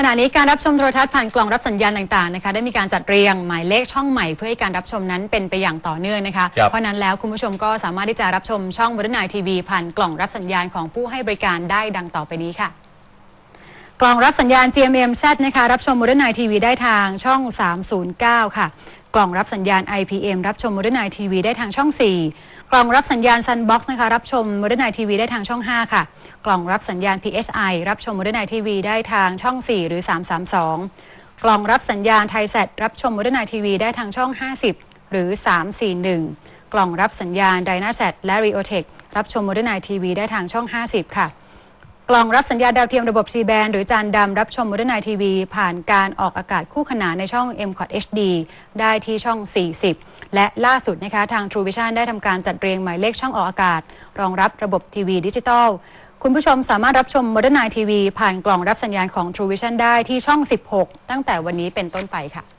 ขณะนี้การรับชมโทรทัศน์ผ่านกล่องรับสัญญาณต่างๆนะคะได้มีการจัดเรียงหมายเลขช่องใหม่เพื่อให้การรับชมนั้นเป็นไปอย่างต่อเนื่องนะคะครับเพราะฉะนั้นแล้วคุณผู้ชมก็สามารถที่จะรับชมช่องบริณายทีวีผ่านกล่องรับสัญญาณของผู้ให้บริการได้ดังต่อไปนี้ค่ะ กล่องรับสัญญาณ GMM Z นะคะรับชม Modern Night TV ได้ทางช่อง 309 ค่ะ กล่องรับสัญญาณ IPM รับชม Modern Night TV ได้ทางช่อง 4 กล่องรับสัญญาณ Sunbox นะคะรับชม Modern Night TV ได้ทางช่อง 5 ค่ะ กล่องรับสัญญาณ PSI รับชม Modern Night TV ได้ทางช่อง 4 หรือ 332 กล่องรับสัญญาณไทยแซดรับชม Modern Night TV ได้ทางช่อง 50 หรือ 341 กล่องรับสัญญาณ Dynasat และ Riotech รับชม Modern Night TV ได้ทางช่อง 50 ค่ะ กล่องรับสัญญาณดาวเทียมระบบ C band หรือจานดำรับชม Modern Night TV ผ่านการออกอากาศคู่ขนานในช่อง m c o t HD ได้ที่ช่อง 40 และล่าสุดนะคะทาง True Vision ได้ทำการจัดเรียงหมายเลขช่องออกอากาศ รองรับระบบทีวีดิจิตอลคุณผู้ชมสามารถรับชม Modern Night TV ผ่านกล่องรับสัญญาณของ True Vision ได้ที่ช่อง 16 ตั้งแต่วันนี้เป็นต้นไปค่ะ